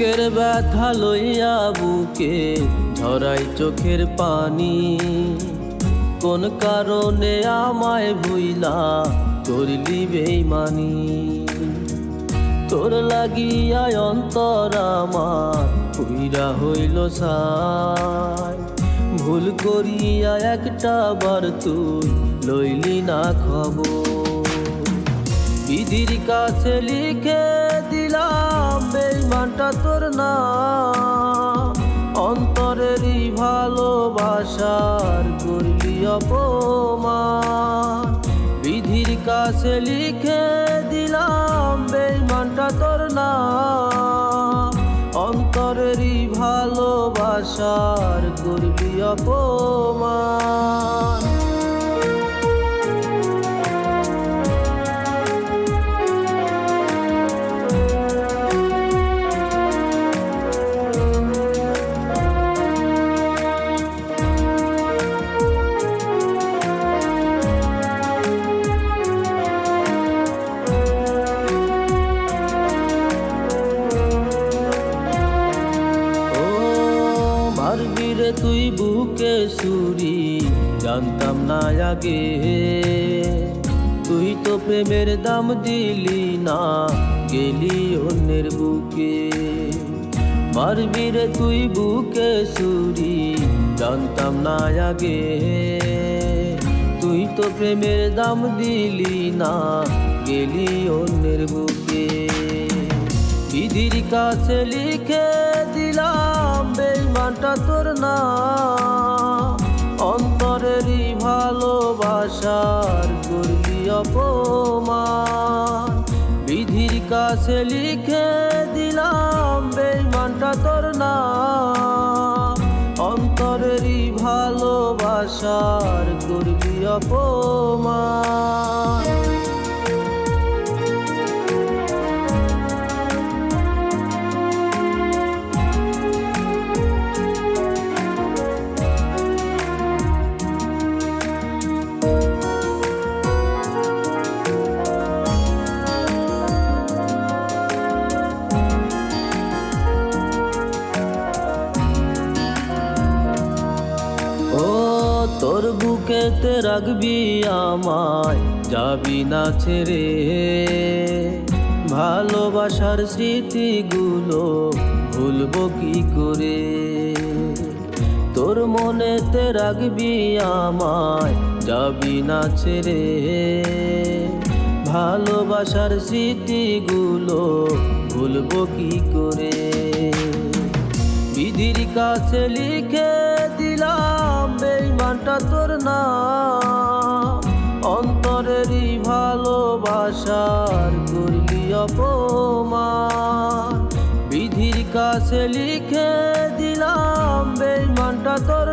ব্যথা লইয়া বুকে ঝরাই চোখের পানি। কোন কারণে আমায় ভুইলা করলি বেইমানি। তোর লাগিয়া অন্তর আমার পুইরা হইল সাই। ভুল করিয়া একটা বার তুই লইলি না খবর। বিধির কাছে লিখে দিলাম বেইমানটা তোর না। অন্তরেরই ভালোবাসার করলি অপমান। বিধির কাছে লিখে দিলাম বেইমানটা তোর না। অন্তরেরই ভালোবাসার করলি অপমান। তুই বুকে সুরি, জানতাম না আগে। তুই তো প্রেমের দাম দিলি না, গেলি অন্যের বুকে। মারবি রে তুই বুকে সুরি, জানতাম না আগে। তুই তো প্রেমের দাম দিলি না, গেলি অন্যের বুকে। বিধির কাছে লিখে দিলাম বেইমানটা তোর না। অন্তরেরই ভালোবাসার করবি অপমান। বিধির কাছে লিখে দিলাম, বেইমানটা তোর না। অন্তরেরই ভালোবাসার করবি অপমান। তোর বুকেতে রাখবি আমায়, যাবি না ছেড়ে। ভালোবাসার স্মৃতিগুলো ভুলবো কি করে? তোর মনেতে রাখবি আমায়, যাবি না ছেড়ে। ভালোবাসার স্মৃতিগুলো ভুলবো কি করে? বিধির কাছে লিখে দিলাম বিধির কাছে লিখে দিলাম বেইমানটা তোর